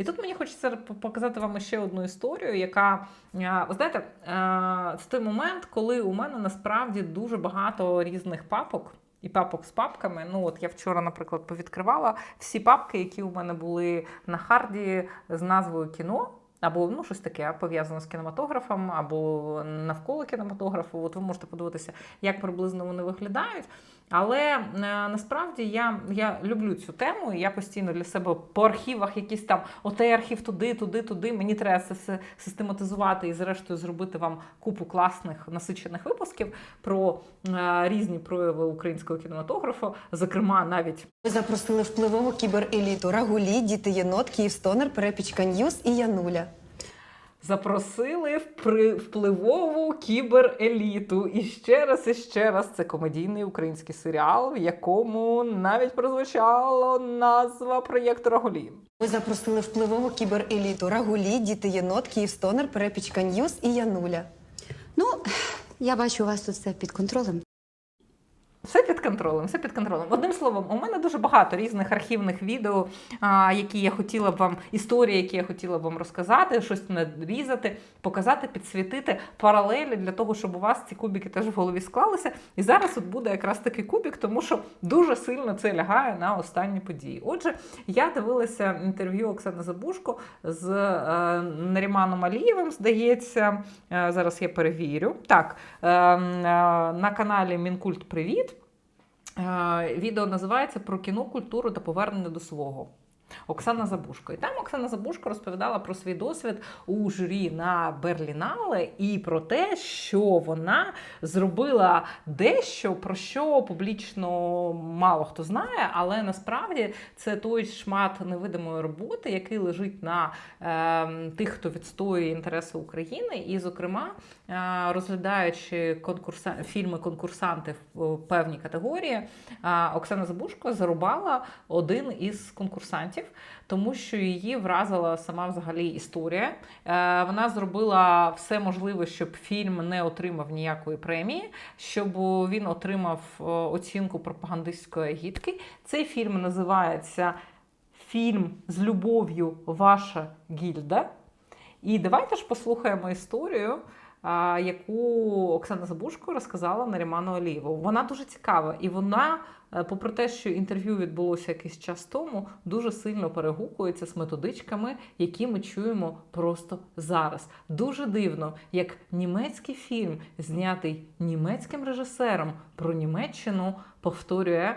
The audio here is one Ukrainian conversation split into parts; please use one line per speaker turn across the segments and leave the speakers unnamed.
І тут мені хочеться показати вам ще одну історію, яка е, ви знаєте, це той момент, коли у мене насправді дуже багато різних папок. І папок з папками. Ну от я вчора, наприклад, повідкривала всі папки, які у мене були на харді з назвою кіно. Або ну щось таке пов'язане з кінематографом, або навколо кінематографу. От ви можете подивитися, як приблизно вони виглядають. Але е, насправді я, я люблю цю тему, і я постійно для себе по архівах якісь там отей архів туди, туди, туди. Мені треба це все систематизувати і, зрештою, зробити вам купу класних насичених випусків про е, різні прояви українського кінематографу, зокрема, навіть
Ми запросили впливову кібереліту Рагулі, Діти Єнот, Київстонер, Перепічка Ньюз і Януля.
Запросили в при- впливову кібереліту. І ще раз, і ще раз це комедійний український серіал, в якому навіть прозвучала назва проєкту Раголі.
Ми запросили впливову кібереліту Рагулі, Діти Єнот, Київстонер, Перепічка Ньюз і Януля.
Ну, я бачу, у вас тут все під контролем.
Все під контролем, все під контролем. Одним словом, у мене дуже багато різних архівних відео, які я хотіла б вам, історії, які я хотіла б вам розказати, щось нарізати, показати, підсвітити паралелі для того, щоб у вас ці кубики теж в голові склалися. І зараз от буде якраз такий кубик, тому що дуже сильно це лягає на останні події. Отже, я дивилася інтерв'ю Оксани Забушко з е, Наріманом Алієвим, здається. Е, зараз я перевірю. Так, е, е, на каналі Мінкульт Привіт. Е, Відео називається Про кіно, культуру та повернення до свого. Оксана Забушко. І там Оксана Забушко розповідала про свій досвід у журі на Берлінале і про те, що вона зробила дещо, про що публічно мало хто знає, але насправді це той шмат невидимої роботи, який лежить на е, тих, хто відстоює інтереси України, і, зокрема, е, розглядаючи конкурса... фільми конкурсанти в певній категорії, е, Оксана Забушко зарубала один із конкурсантів, тому що її вразила сама взагалі історія. Е, Вона зробила все можливе, щоб фільм не отримав ніякої премії, щоб він отримав е, оцінку пропагандистської гідки. Цей фільм називається Фільм з любов'ю Ваша гільда. І давайте ж послухаємо історію, яку Оксана Забушко розказала Наріману Алієву. Вона дуже цікава, і вона, е, попри те, що інтерв'ю відбулося якийсь час тому, дуже сильно перегукується з методичками, які ми чуємо просто зараз. Дуже дивно, як німецький фільм, знятий німецьким режисером про Німеччину, повторює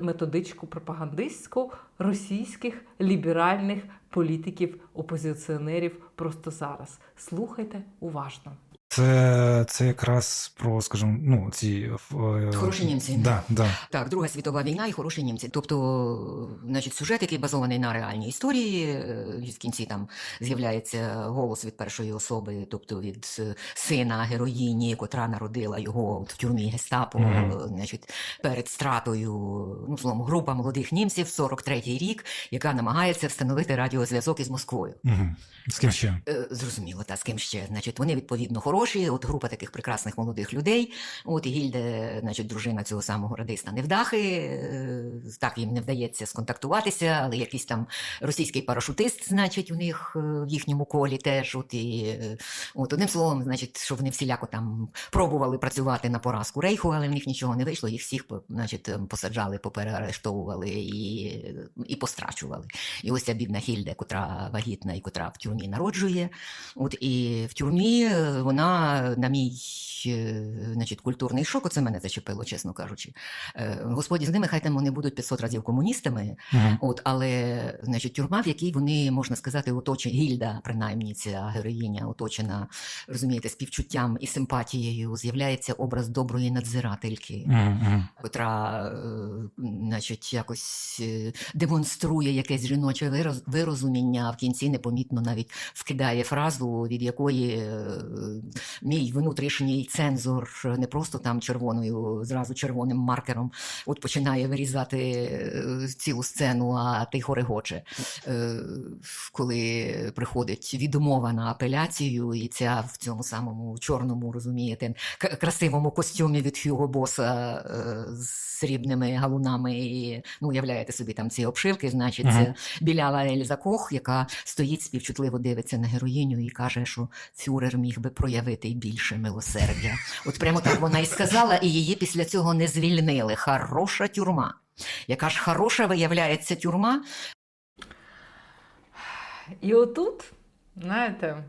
методичку пропагандистську російських ліберальних політиків, опозиціонерів просто зараз. Слухайте уважно.
Це, це якраз про, скажімо, ну, ці. е,
Хороші німці.
Да, да.
Так, Друга світова війна і хороші німці. Тобто, значить, сюжет, який базований на реальній історії. е, В кінці там з'являється голос від першої особи, тобто від е, сина героїні, котра народила його в тюрмі гестапо, е, значить, перед стратою, ну, словом, група молодих німців, 43-й рік, яка намагається встановити радіозв'язок із Москвою.
Угу. З ким ще?
Зрозуміло, та з ким ще. Значить, вони відповідно хороші. От група таких прекрасних молодих людей. От Гільде, значить, дружина цього самого радиста Невдахи. е, Так їм не вдається сконтактуватися, але якийсь там російський парашутист, значить, у них е, в їхньому колі теж. От і е, от одним словом, значить, що вони всіляко там пробували працювати на поразку рейху, але в них нічого не вийшло. Їх всіх значить, ем, посаджали, попереарештовували і, і пострачували. І ось ця бідна Хільде, котра вагітна і котра в тюрмі народжує. От і в тюрмі вона на мій е, значить, культурний шок, оце мене зачепило, чесно кажучи. Е, Господі з ними, хай там вони будуть 500 разів комуністами,
Угу.
От, але значить, тюрма, в якій вони, можна сказати, оточені, гільда, принаймні, ця героїня, оточена, розумієте, співчуттям і симпатією, з'являється образ доброї надзирательки
Угу.
котра, е, значить, якось е, демонструє якесь жіноче вироз- вирозуміння, а в кінці непомітно навіть вкидає фразу, від якої е, мій внутрішній цензор не просто там червоною, зразу червоним маркером, от починає вирізати е, цілу сцену, а тихо регоче. Е, Коли приходить відмова на апеляцію, і ця в цьому самому чорному, розумієте, красивому костюмі від Хьюго Боса е, з срібними галунами, і ну, уявляєте собі там ці обшивки, значить,
Мгм.
це біляла Ельза Кох, яка стоїть співчутливо дивиться на героїню і каже, що фюрер міг би проявити й більше милосердя. От прямо так вона і сказала, і її після цього не звільнили. Хороша тюрма. Яка ж хороша виявляється тюрма,
І отут, знаєте,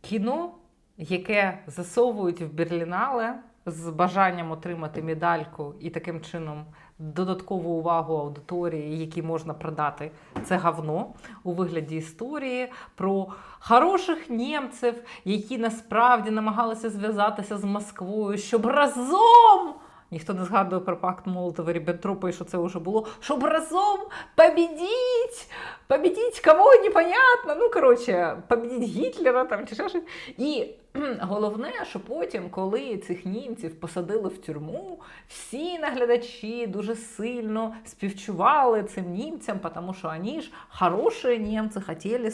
кіно, яке засовують в Берлінале з бажанням отримати медальку і таким чином додаткову увагу аудиторії, які можна продати, це говно у вигляді історії про хороших німців, які насправді намагалися зв'язатися з Москвою, щоб разом. Ніхто не згадує про пакт Молотова Ріббентропа, і що це вже було, щоб разом побідіть, победить кого непонятно. Ну, коротше, победить Гітлера там чи щось. І головне, що потім, коли цих німців посадили в тюрму, всі наглядачі дуже сильно співчували цим німцям, тому що вони ж хороші німці, хотіли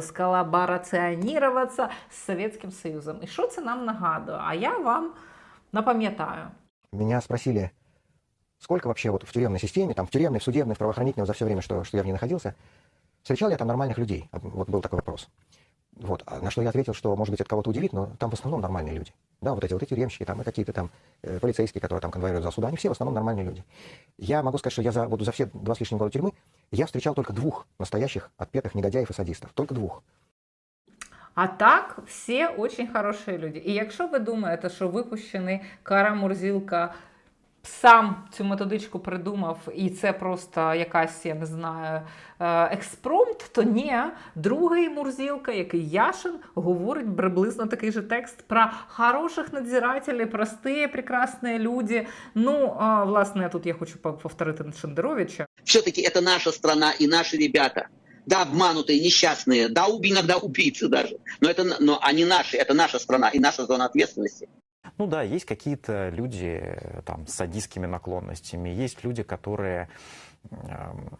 сколабораціонуватися з Совєтським Союзом. І що це нам нагадує? А я вам напам'ятаю.
Меня спросили, сколько вообще вот в тюремной системе, там в тюремной, в судебной, в правоохранительной, за все время, что, что я в ней находился, встречал я там нормальных людей? Вот был такой вопрос. Вот, а на что я ответил, что, может быть, это кого-то удивит, но там в основном нормальные люди. Да, вот эти вот эти тюремщики, там и какие-то там э, полицейские, которые там конвоируют за суда, они все в основном нормальные люди. Я могу сказать, что я за, вот за все два с лишним года тюрьмы я встречал только двух настоящих отпетых негодяев и садистов. Только двух.
А так, всі дуже хороші люди. І якщо ви думаєте, що випущений Кара Мурзілка сам цю методичку придумав, і це просто якась, я не знаю, е, експромт, то ні, другий Мурзілка, який Яшин, говорить приблизно такий же текст про хороших надзирателей, прості, прекрасні люди. Ну, власне, тут я хочу повторити Шендеровича.
все-таки это наша страна и наши ребята. Да, обманутые, несчастные, да, уб- иногда убийцы даже. Но, это, но они наши, это наша страна и наша зона ответственности.
Ну да, есть какие-то люди э, там с садистскими наклонностями, есть люди, которые эм,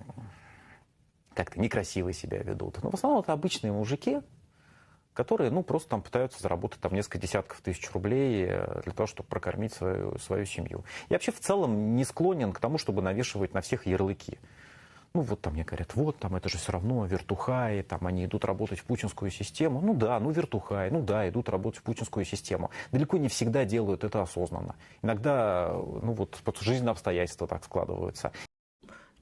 как-то некрасиво себя ведут. Но в основном это обычные мужики, которые, ну, просто там пытаются заработать там несколько десятков тысяч рублей э, для того, чтобы прокормить свою, свою семью. Я вообще в целом не склонен к тому, чтобы навешивать на всех ярлыки. Ну вот там мне говорят, вот там это же все равно вертухаи, там они идут работать в путинскую систему. Ну да, ну вертухаи, ну да, идут работать в путинскую систему. Далеко не всегда делают это осознанно. Иногда, ну вот, жизненные обстоятельства так складываются.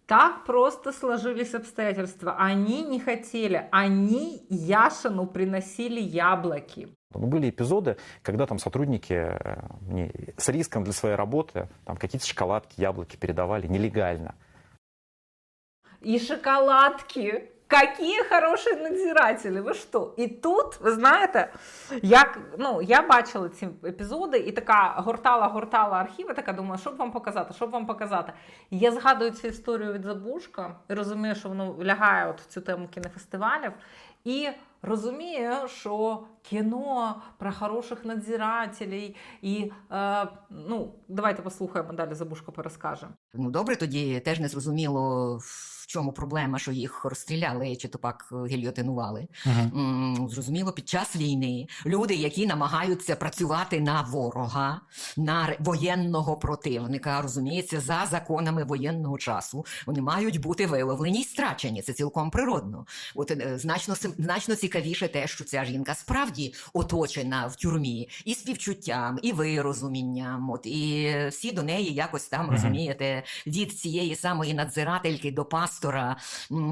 Так просто сложились обстоятельства. Они не хотели, они Яшину приносили яблоки.
Ну, были эпизоды, когда там сотрудники э, с риском для своей работы там какие-то шоколадки, яблоки передавали нелегально.
И шоколадки. Какие хорошие надзиратели, ви що? І тут, ви знаєте, як ну я бачила ці епізоди і така гортала, гортала архіви, така думаю, що б вам показати, що б вам показати. І я згадую цю історію від Забушка розумію, що воно лягає от в цю тему кінофестивалів. І розумію, що кіно про хороших надзирателей, і е, ну давайте послухаємо далі. Забушко перескаже.
Ну добре, тоді теж не зрозуміло, в чому проблема, що їх розстріляли чи то пак е, гільйотинували. М, Зрозуміло, під час війни люди, які намагаються працювати на ворога, на воєнного противника, розуміється, за законами воєнного часу, вони мають бути виловлені й страчені. Це цілком природно. От е, значно значно цікавіше те, що ця жінка справді оточена в тюрмі і співчуттям, і вирозумінням. От і всі до неї якось там розумієте від цієї самої надзирательки до пастора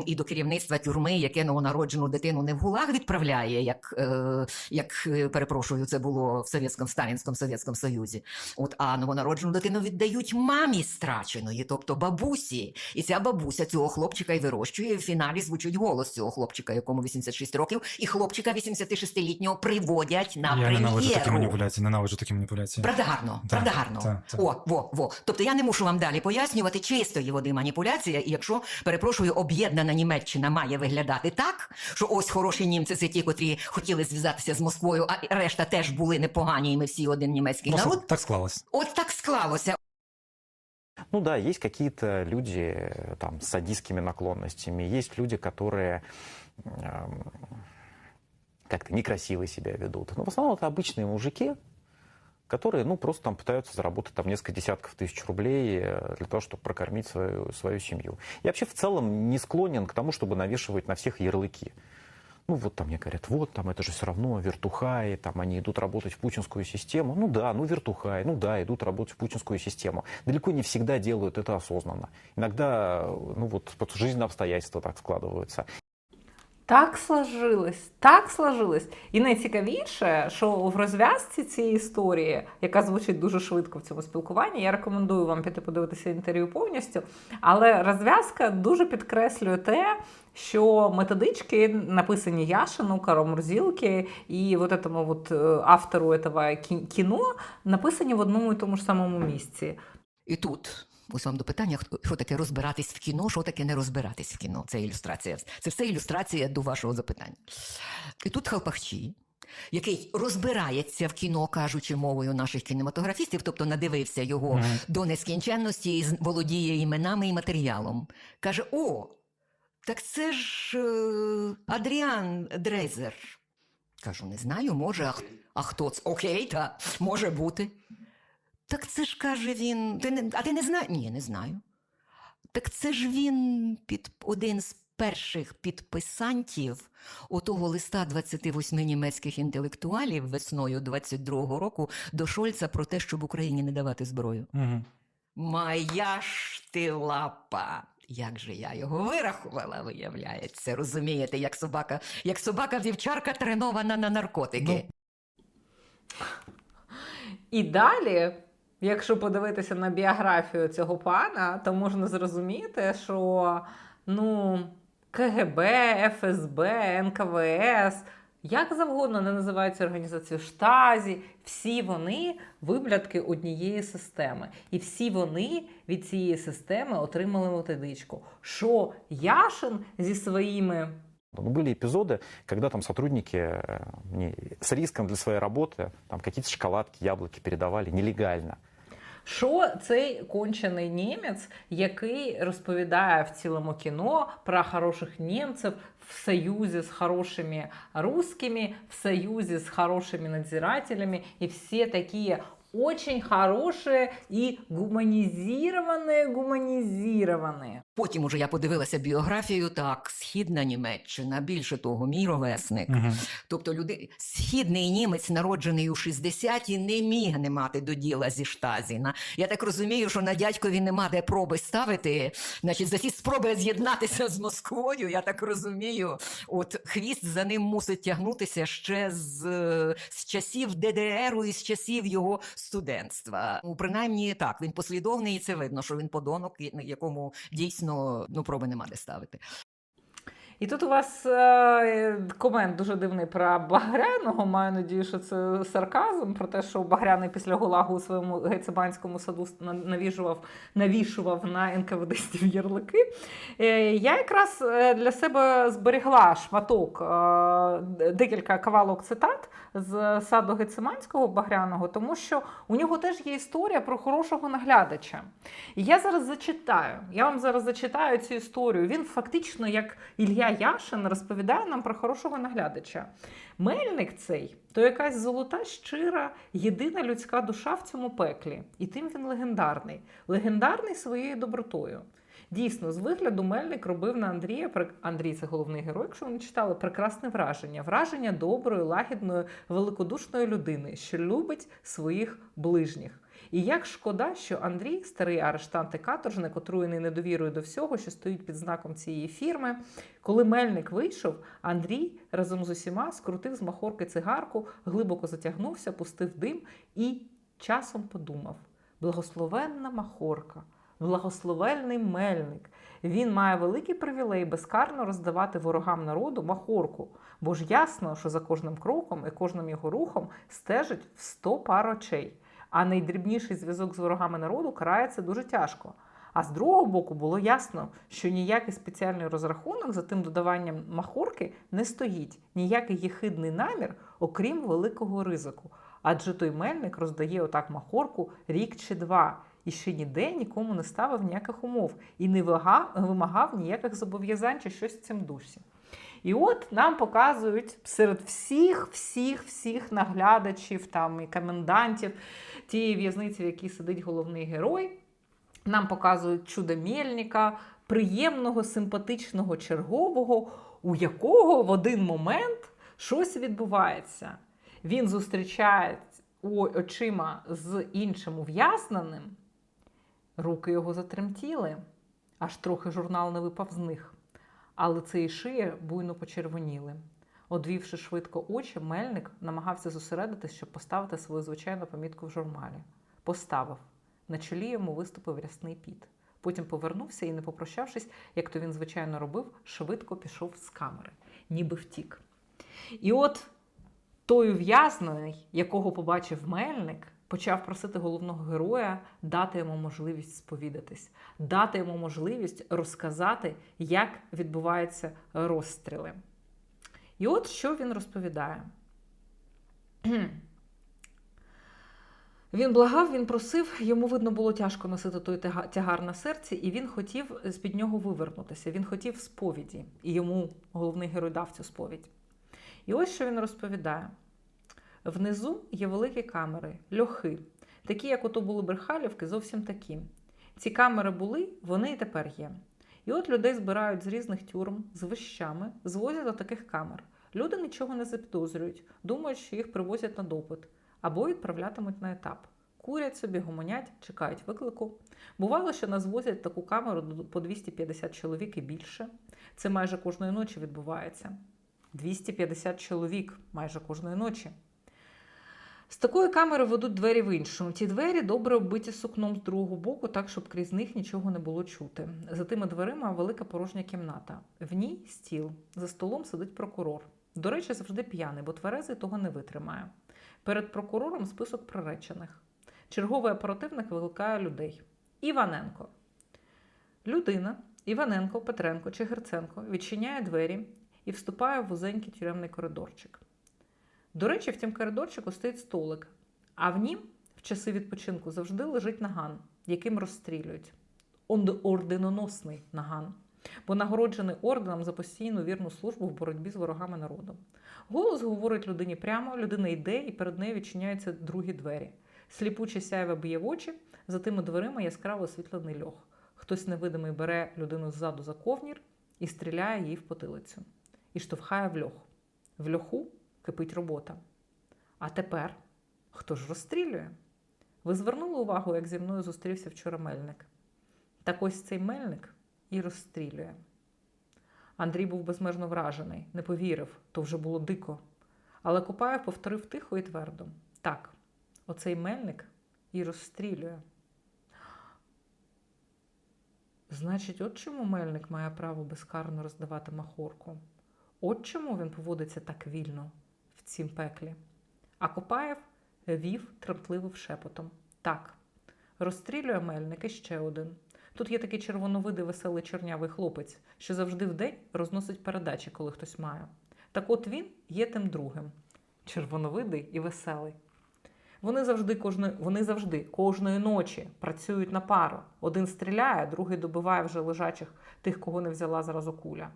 і до керівництва тюрми, яке новонароджену дитину не в гулаг відправляє, як, е, як е, перепрошую, це було в Совєтському Сталінському Совєтському Союзі. От а новонароджену дитину віддають мамі страченої, тобто бабусі. І ця бабуся цього хлопчика й вирощує. І в фіналі звучить голос цього хлопчика, якому 86 років, і хлопчика 86-літнього приводять на
Я ненавиджу такі
прем'єру.
маніпуляції, ненавиджу такі маніпуляції.
Правда гарно,
Так,
правда гарно.
так, так.
О, во, во. Тобто я не мушу вам далі пояснювати. пояснювати чистої води маніпуляція, і якщо, перепрошую, об'єднана Німеччина має виглядати так, що ось хороші німці це ті, котрі хотіли зв'язатися з Москвою, а решта теж були непогані, і ми всі один німецький
Просто
народ.
так склалось.
От так склалося.
Ну да, есть какие-то люди э, там с садистскими наклонностями, есть люди, которые эм, как-то некрасиво себя ведут. Но в основном это обычные мужики, которые, ну, просто там пытаются заработать там несколько десятков тысяч рублей э, для того, чтобы прокормить свою, свою семью. Я вообще в целом не склонен к тому, чтобы навешивать на всех ярлыки. Ну, вот там мне говорят, вот там это же все равно вертухаи, там они идут работать в путинскую систему. Ну да, ну вертухаи, ну да, идут работать в путинскую систему. Далеко не всегда делают это осознанно. Иногда, ну вот, жизненные обстоятельства так складываются.
Так сложилось, так сложилось. І найцікавіше, що в розв'язці цієї історії, яка звучить дуже швидко в цьому спілкуванні, я рекомендую вам піти подивитися інтерв'ю повністю. Але розв'язка дуже підкреслює те, що методички, написані Яшину, Каро Мурзілки і вот этому вот е, автору этого кіно, написані в одному і тому ж самому місці.
І тут. Ось вам до питання, що таке розбиратись в кіно, що таке не розбиратись в кіно. Це ілюстрація. Це все ілюстрація до вашого запитання. І тут Халпахчі, який розбирається в кіно, кажучи мовою наших кінематографістів, тобто надивився його
Мгм.
до нескінченності і володіє іменами і матеріалом, каже: О, так це ж е, Адріан Дрейзер. Кажу, не знаю, може, а, а хто це? Окей, та може бути. Так це ж каже він. Ти не, а ти не знаєш? Ні, не знаю. Так це ж він під один з перших підписантів отого листа 28 німецьких інтелектуалів весною 22-го року до Шольца про те, щоб Україні не давати зброю.
Угу.
Моя ж ти лапа. Як же я його вирахувала, виявляється. Розумієте, як собака, як собака вівчарка тренована на наркотики.
І далі, якщо подивитися на біографію цього пана, то можна зрозуміти, що ну, КГБ, ФСБ, НКВС, як завгодно не називаються організацію Штазі, всі вони виблядки однієї системи. І всі вони від цієї системи отримали методичку. Що Яшин зі своїми
Ну, были эпизоды, когда там сотрудники э, мне с риском для своей работы там какие-то шоколадки, яблоки передавали нелегально.
Що цей кончений німець, який розповідає в цілому кіно про хороших німців в союзі з хорошими русскими, в союзі з хорошими надзирателями, і всі такі очень хорошие и гуманизированные, гуманізовані.
Потім уже я подивилася біографію, так, східна Німеччина, більше того, мій ровесник.
Угу.
Тобто люди, східний німець, народжений у 60-ті, не міг не мати до діла зі Штазіна. Я так розумію, що на дядькові нема де проби ставити. Значить, за ці спроби з'єднатися з Москвою, я так розумію, от хвіст за ним мусить тягнутися ще з, з часів ДДР і з часів його студентства. Ну, принаймні так, він послідовний, і це видно, що він подонок, якому дійсно ну, проби нема де ставити.
І тут у вас е, комент дуже дивний про Багряного. Маю надію, що це сарказм, про те, що Багряний після Гулагу у своєму гецебанському саду на- навішував, навішував на НКВДстів ярлики. Е, я якраз е, для себе зберігла шматок, декілька кавалок цитат з саду Гециманського Багряного, тому що у нього теж є історія про хорошого наглядача. І я зараз зачитаю. Я вам зараз зачитаю цю історію. Він фактично, як Ілля Яшин, розповідає нам про хорошого наглядача. Мельник цей то якась золота, щира, єдина людська душа в цьому пеклі. І тим він легендарний. Легендарний своєю добротою. Дійсно, з вигляду Мельник робив на Андрія Андрій це головний герой, якщо ви не читали, прекрасне враження. Враження доброї, лагідної, великодушної людини, що любить своїх ближніх. І як шкода, що Андрій, старий арештант і каторжник, отруєний недовірою до всього, що стоїть під знаком цієї фірми, коли Мельник вийшов, Андрій разом з усіма скрутив з махорки цигарку, глибоко затягнувся, пустив дим і часом подумав: благословенна махорка, благословенний мельник. Він має великий привілей безкарно роздавати ворогам народу махорку, бо ж ясно, що за кожним кроком і кожним його рухом стежить в сто пар очей. А найдрібніший зв'язок з ворогами народу карається дуже тяжко. А з другого боку було ясно, що ніякий спеціальний розрахунок за тим додаванням махорки не стоїть, ніякий єхидний намір, окрім великого ризику. Адже той мельник роздає отак махорку рік чи два, і ще ніде нікому не ставив ніяких умов і не вимагав ніяких зобов'язань чи щось в цім дусі. І от нам показують серед всіх, всіх, всіх наглядачів там і комендантів тієї в'язниці, в якій сидить головний герой. Нам показують чудо Мельника, приємного, симпатичного чергового, у якого в один момент щось відбувається. Він зустрічає очима з іншим ув'язненим, руки його затремтіли, аж трохи журнал не випав з них, а лице і шия буйно почервоніли. Одвівши швидко очі, мельник намагався зосередитись, щоб поставити свою звичайну помітку в журналі. Поставив. На чолі йому виступив рясний піт. Потім повернувся і, не попрощавшись, як то він звичайно робив, швидко пішов з камери, ніби втік. І от той ув'язнений, якого побачив мельник, почав просити головного героя дати йому можливість сповідатись, дати йому можливість розказати, як відбуваються розстріли. І от що він розповідає. Він благав, він просив, йому видно було тяжко носити той тягар на серці, і він хотів з-під нього вивернутися. Він хотів сповіді, і йому головний герой дав цю сповідь. І ось що він розповідає: внизу є великі камери, льохи, такі, як ото були Берхалівки, зовсім такі. Ці камери були, вони і тепер є. І от людей збирають з різних тюрм, з вищами, звозять до таких камер. Люди нічого не запідозрюють, думають, що їх привозять на допит або відправлятимуть на етап. Курять собі, гомонять, чекають виклику. Бувало, що нас возять таку камеру по 250 чоловік і більше. Це майже кожної ночі відбувається. 250 чоловік майже кожної ночі. З такої камери ведуть двері в іншу. Ті двері добре оббиті сукном з другого боку, так, щоб крізь них нічого не було чути. За тими дверима велика порожня кімната. В ній стіл. За столом сидить прокурор. До речі, завжди п'яний, бо тверезий того не витримає. Перед прокурором список приречених. Черговий оперативник викликає людей. Іваненко. Людина, Іваненко, Петренко чи Герценко відчиняє двері і вступає в вузенький тюремний коридорчик. До речі, в тім коридорчику стоїть столик, а в нім в часи відпочинку завжди лежить наган, яким розстрілюють. Он- Орденоносний наган, бо нагороджений орденом за постійну вірну службу в боротьбі з ворогами народу. Голос говорить людині прямо, людина йде, і перед нею відчиняються другі двері. Сліпуче сяйве б'є в очі, за тими дверима яскраво освітлений льох. Хтось невидимий бере людину ззаду за ковнір і стріляє їй в потилицю. І штовхає в льох. В льоху кипить робота. А тепер хто ж розстрілює? Ви звернули увагу, як зі мною зустрівся вчора мельник. Так ось цей мельник і розстрілює. Андрій був безмежно вражений, не повірив, то вже було дико. Але Купаєв повторив тихо і твердо: так, оцей мельник і розстрілює. Значить, от чому мельник має право безкарно роздавати махорку? От чому він поводиться так вільно цім пеклі. А Копаєв вів тремтливим шепотом. Так, розстрілює мельник і ще один. Тут є такий червоновидий веселий чорнявий хлопець, що завжди вдень розносить передачі, коли хтось має. Так от він є тим другим. Червоновидий і веселий. Вони завжди кожної, вони завжди кожної ночі працюють на пару. Один стріляє, другий добиває вже лежачих тих, кого не взяла зразу куля.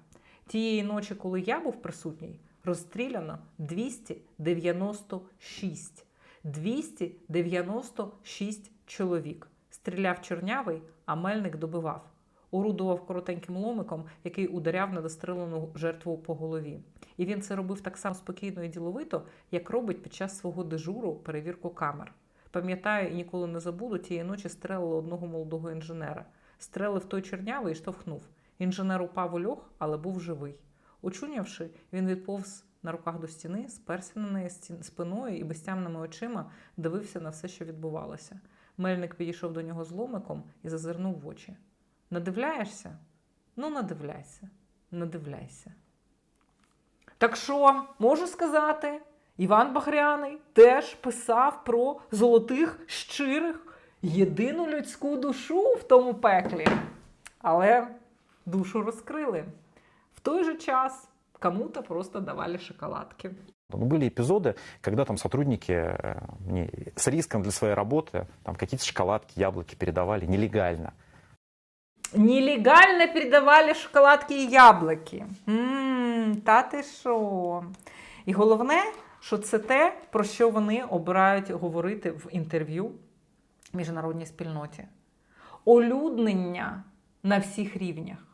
Тієї ночі, коли я був присутній, розстріляно 296. 296 чоловік. Стріляв чорнявий, а мельник добивав. Орудував коротеньким ломиком, який ударяв недострелену жертву по голові. І він це робив так само спокійно і діловито, як робить під час свого дежуру перевірку камер. Пам'ятаю і ніколи не забуду, тієї ночі стрелили одного молодого інженера. Стрелив той чорнявий і штовхнув. Інженер упав у льох, але був живий. Очунявши, він відповз на руках до стіни, сперся на неї спиною і безтямними очима дивився на все, що відбувалося. Мельник підійшов до нього з ломиком і зазирнув в очі. Надивляєшся? Ну, надивляйся, надивляйся. Так що, можу сказати, Іван Багряний теж писав про золотих, щирих єдину людську душу в тому пеклі. Але душу розкрили В той же час кому-то просто давали шоколадки.
Ну, были эпизоды, когда там сотрудники э, мне с риском для своей работы там какие-то шоколадки, яблоки передавали нелегально.
Нелегально передавали шоколадки і яблуки. Ммм, та ти що? І головне, що це те, про що вони обирають говорити в інтерв'ю міжнародній спільноті. Олюднення на всіх рівнях.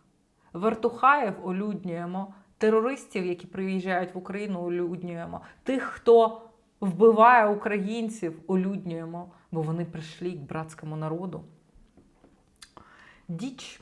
Вертухаєв олюднюємо, терористів, які приїжджають в Україну, олюднюємо, тих, хто вбиває українців, олюднюємо, бо вони прийшли к братському народу. Діч.